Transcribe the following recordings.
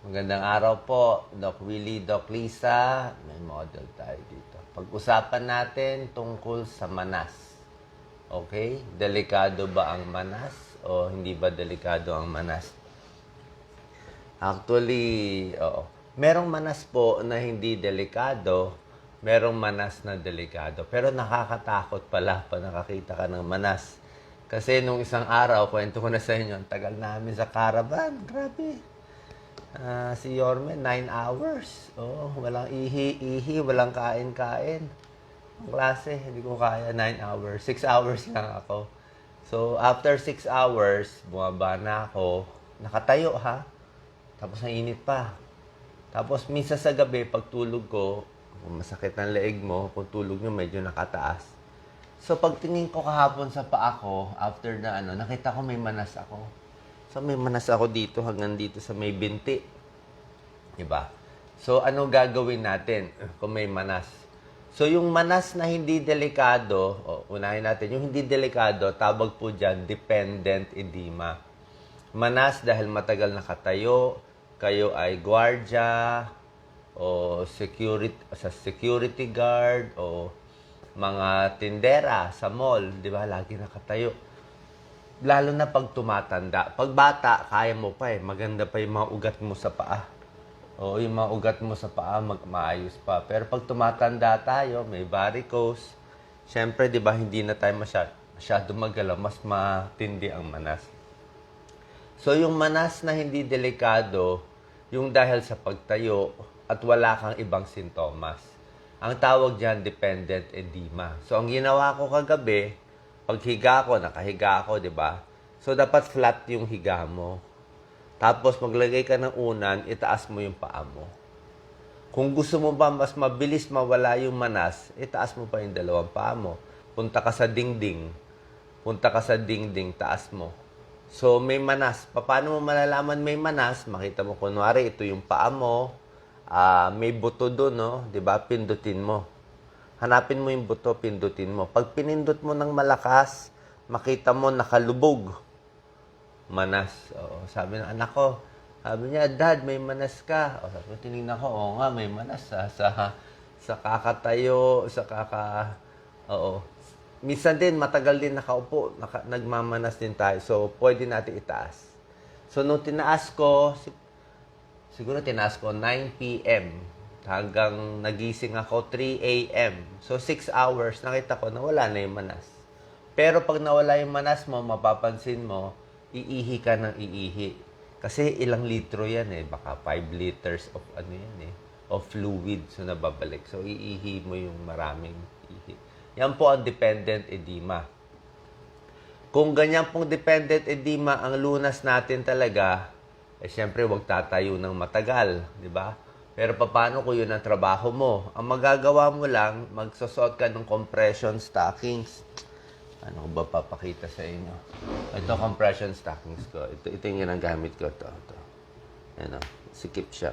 Magandang araw po, Doc Willie, Doc Lisa. May model tayo dito. Pag-usapan natin tungkol sa manas. Okay? Delikado ba ang manas o hindi ba delikado ang manas? Actually, oo. Merong manas po na hindi delikado, merong manas na delikado. Pero nakakatakot pala pa nakakita ka ng manas. Kasi nung isang araw, kwento ko na sa inyo, ang tagal namin sa caravan. Grabe. Ah, si Yorme, 9 hours. Oh, walang ihi-ihi, walang kain-kain. Ang klase, hindi ko kaya 9 hours. 6 hours lang ako. So, after 6 hours, bumaba na ako. Nakatayo ha. Tapos nainit pa. Tapos minsan sa gabi, pag tulog ko, kung masakit ang leeg mo, kung tulog nyo medyo nakataas. So pagtingin ko kahapon sa paa ko, after na ano, nakita ko may manas ako. So may manas ako dito hanggang dito sa may binti. Diba? So ano gagawin natin kung may manas? So yung manas na hindi delikado, o unahin natin, yung hindi delikado, tawag po dyan, dependent edema. Manas dahil matagal nakatayo, kayo ay gwardya, o security, sa security guard, o mga tindera sa mall, di ba? Lagi nakatayo. Lalo na pag tumatanda. Pag bata, kaya mo pa eh. Maganda pa yung mga ugat mo sa paa. O yung mga ugat mo sa paa, mag maayos pa. Pero pag tumatanda tayo, may varicose. Siyempre, di ba, hindi na tayo masyado, masyado magalaw. Mas matindi ang manas. So, yung manas na hindi delikado, yung dahil sa pagtayo at wala kang ibang sintomas. Ang tawag dyan, dependent edema. So, ang ginawa ko kagabi, paghiga ko, nakahiga ako, di ba? So, dapat flat yung higa mo. Tapos, maglagay ka ng unan, itaas mo yung paa mo. Kung gusto mo ba mas mabilis mawala yung manas, itaas mo pa yung dalawang paa mo. Punta ka sa dingding. Punta ka sa dingding, taas mo. So, may manas. Paano mo malalaman may manas? Makita mo, kunwari, ito yung paa mo. Ah, may buto doon, no? 'Di ba? Pindutin mo. Hanapin mo yung buto, pindutin mo. Pag pinindot mo ng malakas, makita mo nakalubog. Manas. Oo, sabi ng anak ko, sabi niya, Dad, may manas ka. O, sabi ko, tinignan ko, oo nga, may manas. Sa, sa, sa kakatayo, sa kaka... Oo. Minsan din, matagal din nakaupo, naka, nagmamanas din tayo. So, pwede natin itaas. So, nung tinaas ko, si- siguro tinaas ko 9 p.m. hanggang nagising ako 3 a.m. So, 6 hours, nakita ko na wala na yung manas. Pero pag nawala yung manas mo, mapapansin mo, iihi ka ng iihi. Kasi ilang litro yan eh. Baka 5 liters of ano yan eh. Of fluid. So, nababalik. So, iihi mo yung maraming ihi. Yan po ang dependent edema. Kung ganyan pong dependent edema ang lunas natin talaga, eh syempre wag tatayo ng matagal, di ba? Pero paano kung yun ang trabaho mo? Ang magagawa mo lang, magsusot ka ng compression stockings. Ano ko ba papakita sa inyo? Ito compression stockings ko. Ito, ito yung ginagamit ko. Ito, ito. Ano, sikip siya.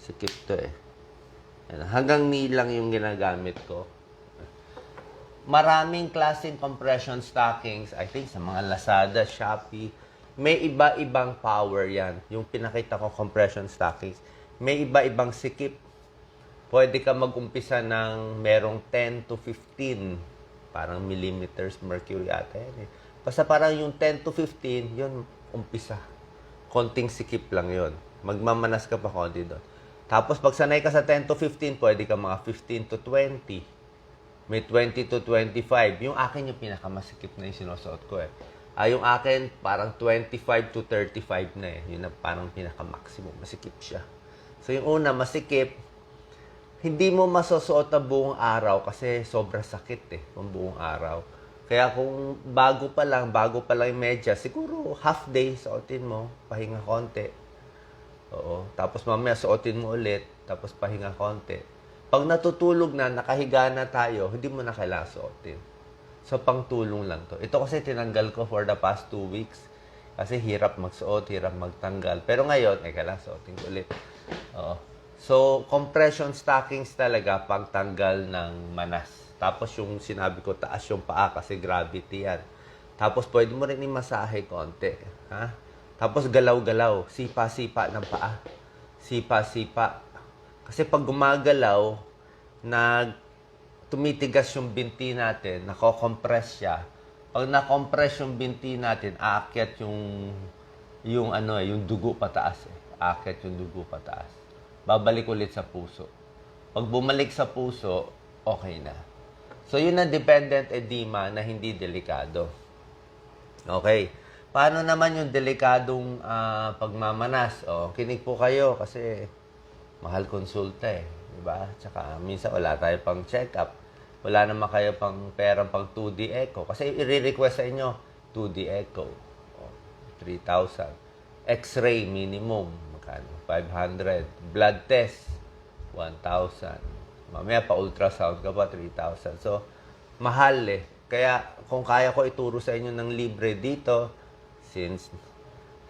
Sikip to eh. Ano, hanggang knee lang yung ginagamit ko maraming klaseng compression stockings, I think sa mga Lazada, Shopee, may iba-ibang power yan. Yung pinakita ko compression stockings, may iba-ibang sikip. Pwede ka mag-umpisa ng merong 10 to 15, parang millimeters mercury ata yan eh. Basta parang yung 10 to 15, yun, umpisa. Konting sikip lang yon. Magmamanas ka pa konti doon. Tapos pag sanay ka sa 10 to 15, pwede ka mga 15 to 20 may 20 to 25. Yung akin yung pinakamasikip na yung sinusuot ko eh. Ah, yung akin parang 25 to 35 na eh. Yun ang parang pinaka-maximum. Masikip siya. So yung una, masikip. Hindi mo masusuot na buong araw kasi sobra sakit eh. Ang buong araw. Kaya kung bago pa lang, bago pa lang yung medyas, siguro half day suotin mo, pahinga konti. Oo. Tapos mamaya suotin mo ulit, tapos pahinga konti. Pag natutulog na, nakahiga na tayo, hindi mo na kailangan suotin. So, pangtulong lang to. Ito kasi tinanggal ko for the past two weeks. Kasi hirap magsuot, hirap magtanggal. Pero ngayon, eh, kailangan suotin ko ulit. Oo. So, compression stockings talaga pagtanggal ng manas. Tapos yung sinabi ko, taas yung paa kasi gravity yan. Tapos pwede mo rin imasahe konti. Ha? Tapos galaw-galaw, sipa-sipa ng paa. sipa-sipa. Kasi pag gumagalaw, nag tumitigas yung binti natin, nako-compress siya. Pag na-compress yung binti natin, aakyat yung yung ano eh, yung dugo pataas eh. Aakyat yung dugo pataas. Babalik ulit sa puso. Pag bumalik sa puso, okay na. So yun ang dependent edema na hindi delikado. Okay. Paano naman yung delikadong ah, pagmamanas? O, kinig po kayo kasi mahal konsulta eh. Diba? Tsaka minsan wala tayo pang check-up. Wala naman kayo pang perang pang 2D echo. Kasi i-request sa inyo 2D echo. O, 3,000. X-ray minimum. Magkano? 500. Blood test. 1,000. Mamaya pa ultrasound ka pa 3,000. So, mahal eh. Kaya kung kaya ko ituro sa inyo ng libre dito, since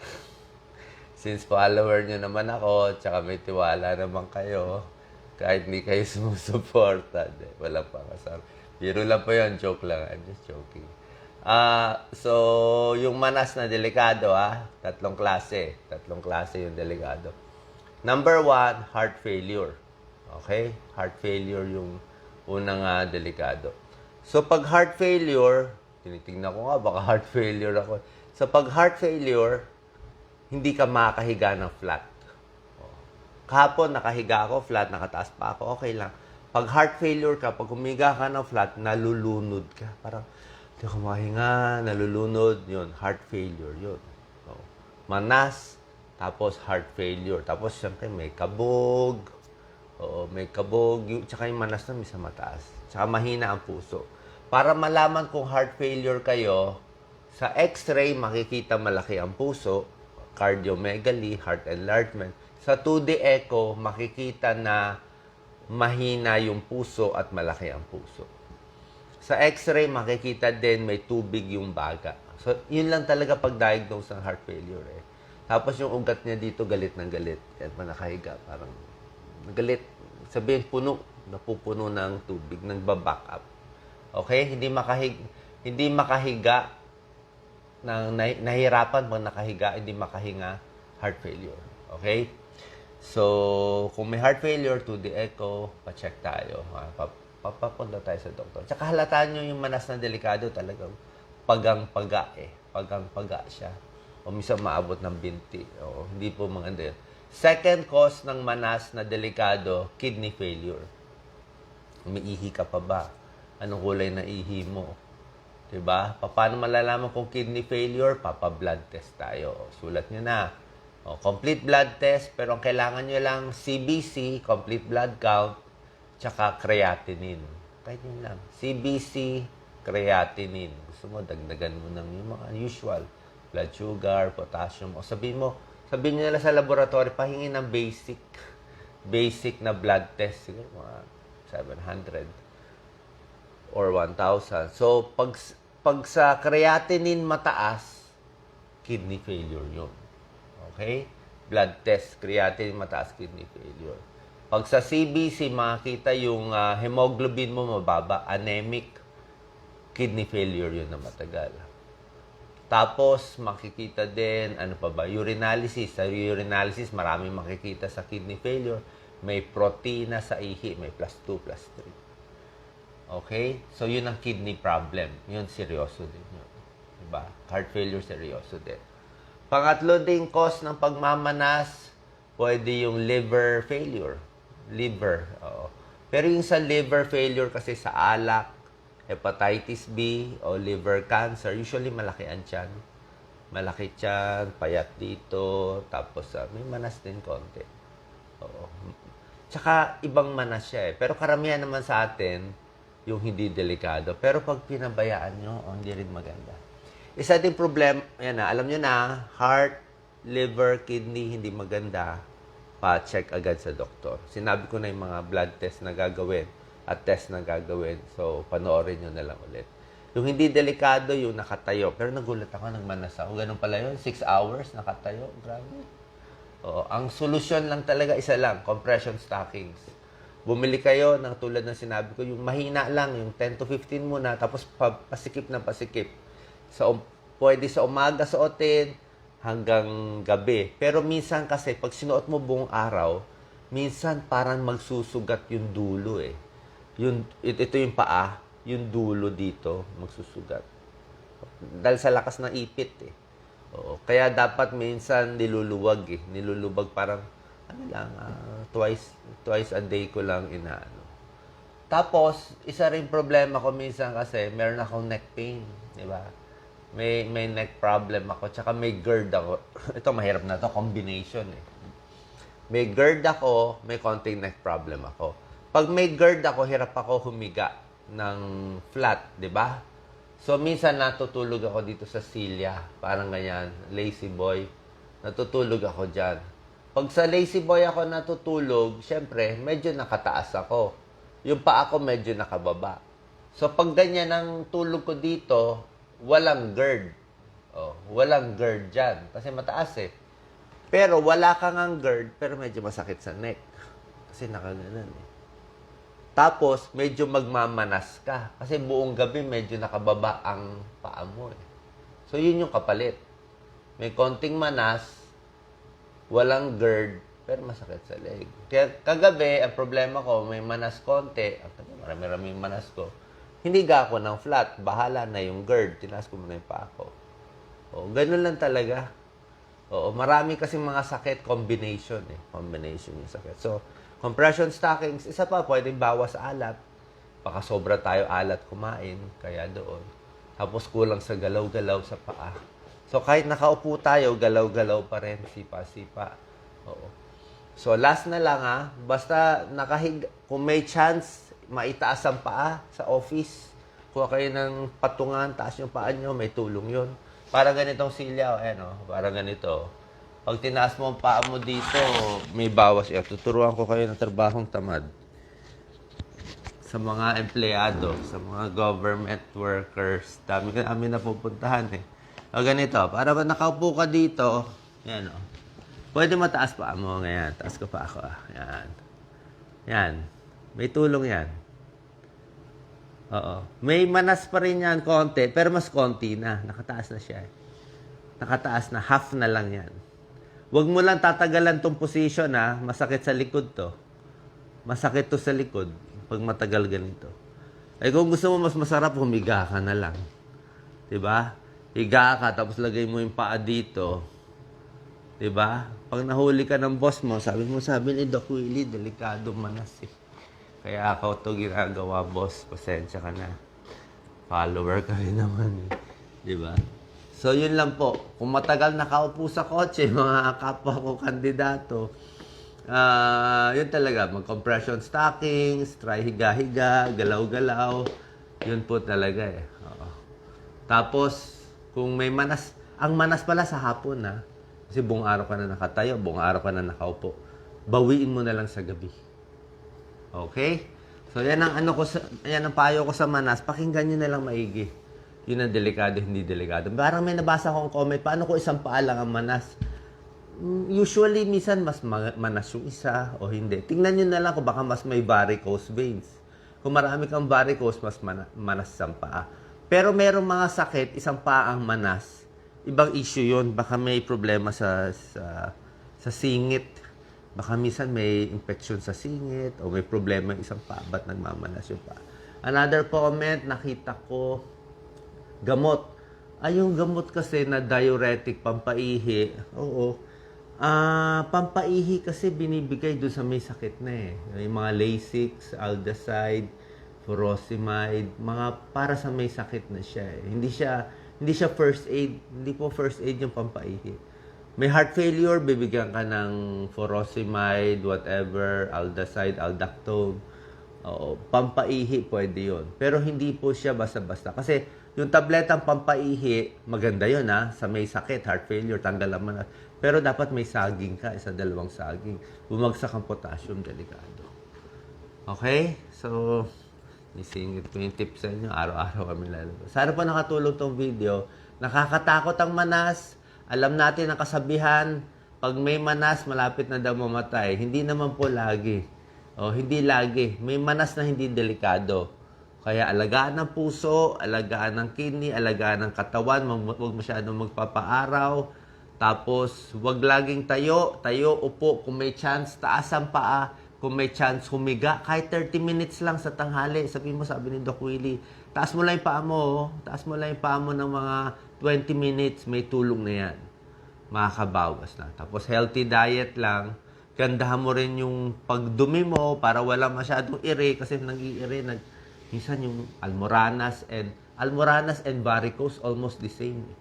since follower nyo naman ako, tsaka may tiwala naman kayo, kahit hindi kayo sumusuporta, de, walang pakasal. Biro lang po yun, joke lang. I'm just joking. Ah, so, yung manas na delikado, ah, tatlong klase. Tatlong klase yung delikado. Number one, heart failure. Okay? Heart failure yung unang ah, delikado. So, pag heart failure, tinitingnan ko nga, baka heart failure ako. So, pag heart failure, hindi ka makahiga ng flat. Kahapon, nakahiga ako, flat, nakataas pa ako, okay lang. Pag heart failure ka, pag humiga ka ng flat, nalulunod ka. Parang, hindi ako makahinga, nalulunod, yun, heart failure, yun. Oh. Manas, tapos heart failure. Tapos, siyempre, may kabog, Oo, may kabog, yung, tsaka yung manas na sa mataas. Tsaka mahina ang puso. Para malaman kung heart failure kayo, sa x-ray makikita malaki ang puso, cardiomegaly, heart enlargement. Sa 2D echo, makikita na mahina yung puso at malaki ang puso. Sa x-ray, makikita din may tubig yung baga. So, yun lang talaga pag-diagnose ng heart failure eh. Tapos yung ugat niya dito, galit ng galit. Yan pa nakahiga, parang galit. Sabihin, puno. Napupuno ng tubig, nagbaback up. Okay? Hindi makahig hindi makahiga nah- nahirapan pag nakahiga, hindi makahinga, heart failure. Okay? So, kung may heart failure, to the echo, pa-check tayo. Papapunta tayo sa doktor. Tsaka halataan nyo yung manas na delikado talagang pagang-paga eh. Pagang-paga siya. O minsan maabot ng binti. O, hindi po maganda yun. Second cause ng manas na delikado, kidney failure. Umiihi ka pa ba? Anong kulay na ihi mo? 'Di ba? Paano malalaman kung kidney failure? Papa-blood test tayo. Sulat nyo na. O, complete blood test, pero ang kailangan nyo lang CBC, complete blood count, tsaka creatinine. Kahit yun lang. CBC, creatinine. Gusto mo, dagdagan mo ng yung mga usual. Blood sugar, potassium. O sabihin mo, sabihin nila sa laboratory, pahingi ng basic. Basic na blood test. Siguro mga 700 or 1,000. So, pag, pag sa creatinine mataas, kidney failure yun. Okay? Blood test, creatinine mataas, kidney failure. Pag sa CBC, makikita yung ah, hemoglobin mo mababa, anemic, kidney failure yun na matagal. Tapos, makikita din, ano pa ba, urinalysis. Sa urinalysis, marami makikita sa kidney failure. May protina sa ihi, may plus 2, plus 3. Okay? So, yun ang kidney problem. Yun, seryoso din yun. Diba? Heart failure, seryoso din. Pangatlo ding cause ng pagmamanas, pwede yung liver failure. Liver, oo. Pero yung sa liver failure kasi sa alak, hepatitis B, o liver cancer, usually malaki ang tiyan. Malaki tiyan, payat dito, tapos ah, may manas din konti. Oo. Tsaka ibang manas siya eh. Pero karamihan naman sa atin, yung hindi delikado. Pero pag pinabayaan nyo, oh, hindi rin maganda. Isa din problem, yan na, alam nyo na, heart, liver, kidney, hindi maganda, pa-check agad sa doktor. Sinabi ko na yung mga blood test na gagawin at test na gagawin. So, panoorin nyo na lang ulit. Yung hindi delikado, yung nakatayo. Pero nagulat ako, nagmanas ako. Ganun pala yun, 6 hours nakatayo. Grabe. Oo, ang solusyon lang talaga isa lang, compression stockings. Bumili kayo ng tulad ng sinabi ko, yung mahina lang, yung 10 to 15 muna, tapos pa, pasikip na pasikip. So, um- pwede sa umaga suotin, hanggang gabi. Pero minsan kasi, pag sinuot mo buong araw, minsan parang magsusugat yung dulo eh. Yung, it- ito yung paa, yung dulo dito, magsusugat. Dahil sa lakas ng ipit eh. Oo. Kaya dapat minsan niluluwag eh. Niluluwag parang, ano lang, ah, twice, twice a day ko lang inaano. Tapos, isa rin problema ko minsan kasi meron akong neck pain, di ba? May may neck problem ako, tsaka may GERD ako. Ito mahirap na to, combination eh. May GERD ako, may konting neck problem ako. Pag may GERD ako, hirap ako humiga ng flat, di ba? So, minsan natutulog ako dito sa silya. Parang ganyan, lazy boy. Natutulog ako dyan. Pag sa lazy boy ako natutulog, syempre, medyo nakataas ako. Yung paa ko medyo nakababa. So, pag ganyan ang tulog ko dito, walang GERD. Oh, walang GERD dyan. Kasi mataas eh. Pero wala kang ang GERD, pero medyo masakit sa neck. Kasi nakaganan eh. Tapos, medyo magmamanas ka. Kasi buong gabi, medyo nakababa ang paa mo eh. So, yun yung kapalit. May konting manas, walang GERD, pero masakit sa leg. Kaya kagabi, ang problema ko, may manas konti. Marami-rami manas ko. Hindi ga ako ng flat. Bahala na yung GERD. Tinaas ko muna yung paa ko. O, ganun lang talaga. Oo, marami kasing mga sakit, combination eh. Combination yung sakit. So, compression stockings, isa pa, pwedeng bawas alat. Baka sobra tayo alat kumain, kaya doon. Tapos kulang sa galaw-galaw sa paa. So, kahit nakaupo tayo, galaw-galaw pa rin, sipa-sipa. Oo. So, last na lang ha, basta nakahig, kung may chance, maitaas ang paa sa office. Kuha kayo ng patungan, taas yung paa nyo, may tulong yun. Parang ganitong silya, o, ayan o, parang ganito. Pag tinaas mo ang paa mo dito, may bawas. Eh, tuturuan ko kayo ng trabahong tamad. Sa mga empleyado, sa mga government workers, dami ka namin napupuntahan eh. O ganito, para ba nakaupo ka dito, yan o. Pwede mataas pa mo ngayon. Taas ko pa ako. ah. Yan. Yan. May tulong yan. Oo. May manas pa rin yan konti, pero mas konti na. Nakataas na siya. eh. Nakataas na. Half na lang yan. Huwag mo lang tatagalan tong position ha. Masakit sa likod to. Masakit to sa likod pag matagal ganito. Ay kung gusto mo mas masarap, humiga ka na lang. 'Di ba? Higa ka tapos lagay mo yung paa dito. 'Di ba? Pag nahuli ka ng boss mo, sabi mo sabi ni Doc Willie, delikado manas eh. Kaya ako to ginagawa, boss. Pasensya ka na. Follower ka rin naman eh. 'Di ba? So, yun lang po. Kung matagal nakaupo sa kotse, mga kapwa ko kandidato, ah yun talaga, mag-compression stockings, try higa-higa, galaw-galaw. Yun po talaga eh. Oo. Tapos, kung may manas, ang manas pala sa hapon na, kasi buong araw ka na nakatayo, buong araw ka na nakaupo, bawiin mo na lang sa gabi. Okay? So, yan ang ano ko sa, yan ang payo ko sa manas, pakinggan nyo na lang maigi. Yun ang delikado, hindi delikado. Parang may nabasa akong comment, paano ko isang paa lang ang manas? Mm, Usually, minsan mas ma- manas yung isa o hindi. Tingnan nyo na lang kung baka mas may varicose veins. Kung marami kang varicose, mas mana- manas ang paa. Pero merong mga sakit, isang paa ang manas. Ibang issue yun. Baka may problema sa, sa, sa singit. Baka minsan may infection sa singit o may problema yung isang paa. Ba't nagmamanas yung paa? Another comment, nakita ko, gamot. Ay, yung gamot kasi na diuretic, pampaihi. Oo. Ah, pampaihi kasi binibigay doon sa may sakit na eh. Yung mga Lasix, Aldacide, furosemide, mga para sa may sakit na siya eh. Hindi siya hindi siya first aid, hindi po first aid yung pampaihi. May heart failure, bibigyan ka ng furosemide, whatever, Aldacide, Aldactone. Oo, pampaihi pwede yon. Pero hindi po siya basta-basta. Kasi yung tabletang pampaihi, maganda yon ha, sa may sakit, heart failure, tanggal naman. Pero dapat may saging ka, isa dalawang saging. Bumagsak ang potassium, delikado. Okay? So, nisingit ko yung tips sa inyo. Araw-araw kami lalabas. Sana po nakatulong tong video. Nakakatakot ang manas. Alam natin ang kasabihan, pag may manas, malapit na daw mamatay. Hindi naman po lagi. O, hindi lagi. May manas na hindi delikado. Kaya alagaan ng puso, alagaan ng kidney, alagaan ng katawan, huwag masyadong magpapaaraw. Tapos, wag laging tayo, tayo, upo. Kung may chance, taas ang paa. Kung may chance, humiga. Kahit 30 minutes lang sa tanghali. Sabi mo, sabi ni Doc Willie, taas mo lang yung paa mo. oh. Taas mo lang yung paa mo ng mga 20 minutes. May tulong na yan. Makakabawas na. Tapos, healthy diet lang. Gandahan mo rin yung pagdumi mo para wala masyadong ire. Kasi nag-iire, nag, minsan yung almoranas and almoranas and varicose almost the same. eh.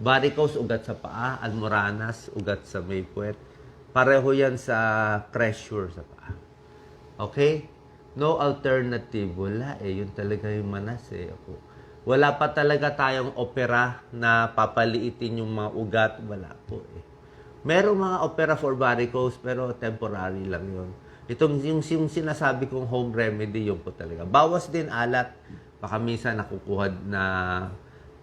Varicose, ugat sa paa. Almoranas, ugat sa may puwet. Pareho yan sa pressure sa paa. Okay? No alternative. Wala eh. Yun talaga yung manas eh. Ako. Wala pa talaga tayong opera na papaliitin yung mga ugat. Wala po eh. Merong mga opera for varicose pero temporary lang yun. Itong yung, yung sinasabi kong home remedy, yun po talaga. Bawas din alat. Baka minsan nakukuha na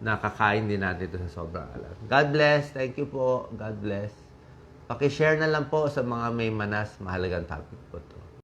nakakain din natin ito sa sobrang alat. God bless. Thank you po. God bless. Pakishare na lang po sa mga may manas. Mahalagang topic po to.